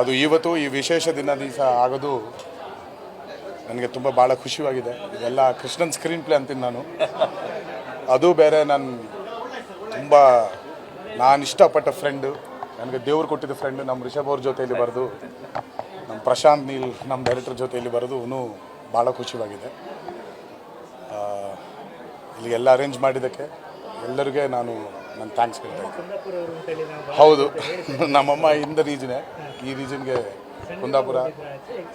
ಅದು ಇವತ್ತು ಈ ವಿಶೇಷ ದಿನ ದಿವಸ ಆಗೋದು ನನಗೆ ತುಂಬ ಭಾಳ ಖುಷಿಯಾಗಿದೆ. ಇದೆಲ್ಲ ಕೃಷ್ಣನ್ ಸ್ಕ್ರೀನ್ ಪ್ಲೇ ಅಂತೀನಿ ನಾನು. ಅದು ಬೇರೆ ನಾನು ತುಂಬ ನಾನು ಇಷ್ಟಪಟ್ಟ ಫ್ರೆಂಡು ನನಗೆ ದೇವ್ರು ಕೊಟ್ಟಿದ್ದ ಫ್ರೆಂಡು ನಮ್ಮ ರಿಷಬ್ ಅವ್ರ ಜೊತೆಯಲ್ಲಿ ಬರೆದು ನಮ್ಮ ಪ್ರಶಾಂತ್ ನೀಲ್ ನಮ್ಮ ಡೈರೆಕ್ಟರ್ ಜೊತೆಯಲ್ಲಿ ಬರೆದು ಅವನು ಭಾಳ ಖುಷಿಯಾಗಿದೆ. ಇಲ್ಲಿ ಎಲ್ಲ ಅರೇಂಜ್ ಮಾಡಿದ್ದಕ್ಕೆ ಎಲ್ಲರಿಗೆ ನಾನು ನನ್ನ ಥ್ಯಾಂಕ್ಸ್ ಇದ್ದೀನಿ. ಅಂತೇಳಿ ಹೌದು. ನಮ್ಮಮ್ಮ ಇಂದ ರೀಜನೇ ಈ ರೀಜನ್ಗೆ ಕುಂದಾಪುರ.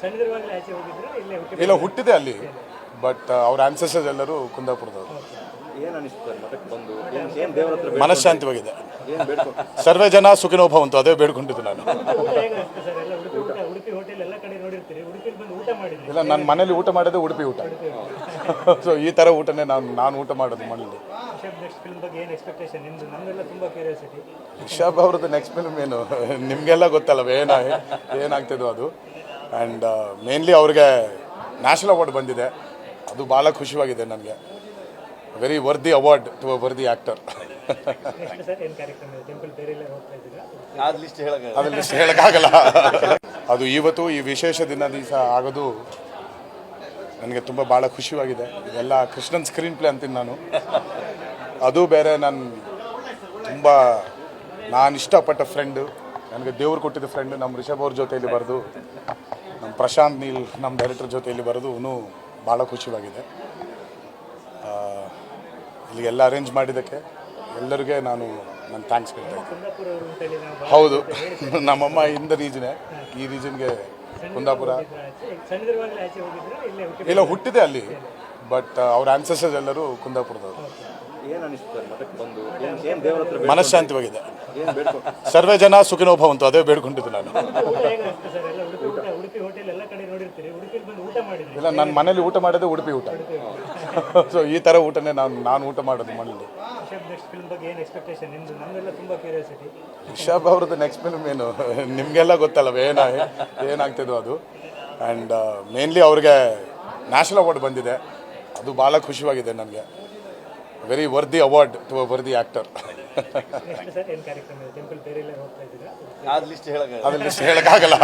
ಸಣ್ಣದಿರುವಾಗಲೇ ಆಚೆ ಹೋಗಿದ್ರು ಇಲ್ಲ ಹುಟ್ಟಿದೆ ಅಲ್ಲಿ. ಬಟ್ ಅವ್ರ ಆನ್ಸರ್ಸ್ ಎಲ್ಲರೂ ಕುಂದಾಪುರದವರು. ಮನಃಶಾಂತಿವಾಗಿದೆ. ಸರ್ವೇ ಜನ ಸುಖಿನೋಭವಂತು ಅದೇ ಬೇಡ್ಕೊಂಡಿದ್ದು ನಾನು. ಇಲ್ಲ ನನ್ನ ಮನೇಲಿ ಊಟ ಮಾಡೋದೇ ಉಡುಪಿ ಊಟ. ಸೊ ಈ ಥರ ಊಟನೇ ನಾನು ನಾನು ಊಟ ಮಾಡೋದು ಮನೇಲಿ. ರಿಷಬ್ ನೆಕ್ಸ್ಟ್ ಫಿಲ್ಮ್ ಬಗ್ಗೆ ಏನು ಎಕ್ಸ್ಪೆಕ್ಟೇಷನ್ ನಿಮ್ದು ನಮ್ಮೆಲ್ಲ ತುಂಬಾ ಕ್ಯೂರಿಯಾಸಿಟಿ ರಿಷಬ್ ಅವ್ರದ್ದು ನೆಕ್ಸ್ಟ್ ಫಿಲ್ಮ್ ಏನು? ನಿಮಗೆಲ್ಲ ಗೊತ್ತಲ್ಲ ಏನ ಏನಾಗ್ತಿದೋ ಅದು? ಆ್ಯಂಡ್ ಮೇನ್ಲಿ ಅವ್ರಿಗೆ ನ್ಯಾಷನಲ್ ಅವಾರ್ಡ್ ಬಂದಿದೆ. ಅದು ಭಾಳ ಖುಷಿಯಾಗಿದೆ ನನಗೆ. Very worthy award to a worthy actor ಅದು ಲಿಸ್ಟ್ ಹೇಳೋಕ್ಕಾಗಲ್ಲ. ಅದು ಇವತ್ತು ಈ ವಿಶೇಷ ದಿನ ದಿವಸ ಆಗೋದು ನನಗೆ ತುಂಬ ಭಾಳ ಖುಷಿಯಾಗಿದೆ ಇದೆಲ್ಲ ಕೃಷ್ಣನ್ ಸ್ಕ್ರೀನ್ ಪ್ಲೇ ಅಂತೀನಿ ನಾನು. ಅದು ಬೇರೆ ನಾನು ತುಂಬ ನಾನು ಇಷ್ಟಪಟ್ಟ ಫ್ರೆಂಡು ನನಗೆ ದೇವ್ರು ಕೊಟ್ಟಿದ್ದ ಫ್ರೆಂಡು ನಮ್ಮ ರಿಷಬ್ ಅವ್ರ ಜೊತೆಯಲ್ಲಿ ಬರೆದು ನಮ್ಮ ಪ್ರಶಾಂತ್ ನೀಲ್ ನಮ್ಮ ಡೈರೆಕ್ಟರ್ ಜೊತೆಯಲ್ಲಿ ಬರೆದು ಅವನು ಭಾಳ ಖುಷಿಯಾಗಿದೆ ಇಲ್ಲಿಗೆಲ್ಲ ಅರೇಂಜ್ ಮಾಡಿದ್ದಕ್ಕೆ ಎಲ್ಲರಿಗೆ ನಾನು ನನ್ನ ಥ್ಯಾಂಕ್ಸ್ ಅಂತೇಳಿ ಹೌದು. ನಮ್ಮಮ್ಮ ಇಂದ ರೀಜನೇ. ಈ ರೀಜನ್ಗೆ ಕುಂದಾಪುರ. ಇಲ್ಲೇ ಹುಟ್ಟಿದೆ ಅಲ್ಲಿ. ಬಟ್ ಅವ್ರ ಆನ್ಸರ್ಸ್ ಎಲ್ಲರೂ ಕುಂದಾಪುರದವರು. ಏನ್ ಅನಿಸ್ತು ಸರ್ ಮಠಕ್ಕೆ ಬಂದು? ಏನ್ ಏನ್ ದೇವ್ರ ಮನಃಶಾಂತಿವಾಗಿದೆ ಸರ್ವೇ ಜನ ಸುಖಿನೋಭವಂತು ಅದೇ ಬೇಡ್ಕೊಂಡಿದ್ದು ನಾನು ಊಟ ಹೇಗಾಗ್ತದೆ ಸರ್ ಎಲ್ಲ ಉಡುಪಿ ಊಟ ಉಡುಪಿ ಹೋಟೆಲ್ ಎಲ್ಲ ಕಡೆ ನೋಡಿರ್ತೀರಿ ಉಡುಪಿಲಿ ಬಂದು ಊಟ ಮಾಡಿದ್ರಿ ಇಲ್ಲ ನನ್ನ ಮನೇಲಿ ಊಟ ಮಾಡೋದೇ ಉಡುಪಿ ಊಟ. ಸೊ ಈ ಥರ ಊಟನೇ ನಾನು ನಾನು ಊಟ ಮಾಡೋದು ಮನೇಲಿ ರಿಷಬ್ ನೆಕ್ಸ್ಟ್ ಫಿಲ್ಮ್ ಬಗ್ಗೆ ಏನು ಎಕ್ಸ್ಪೆಕ್ಟೇಷನ್ ನಿಮ್ದು ತುಂಬಾ ಕ್ಯೂರಿಯಾಸಿಟಿ ರಿಷಬ್ ಅವ್ರದ್ದು ನೆಕ್ಸ್ಟ್ ಫಿಲ್ಮ್ ಏನು? ನಿಮಗೆಲ್ಲ ಗೊತ್ತಲ್ಲ ಏನ ಏನಾಗ್ತಿದೋ ಅದು? ಆ್ಯಂಡ್ ಮೇನ್ಲಿ ಅವ್ರಿಗೆ ನ್ಯಾಷನಲ್ ಅವಾರ್ಡ್ ಬಂದಿದೆ. ಅದು ಭಾಳ ಖುಷಿಯಾಗಿದೆ ನನಗೆ. Very worthy award to a worthy actor ಅದು ಲಿಸ್ಟ್ ಹೇಳೋಕ್ಕಾಗಲ್ಲ.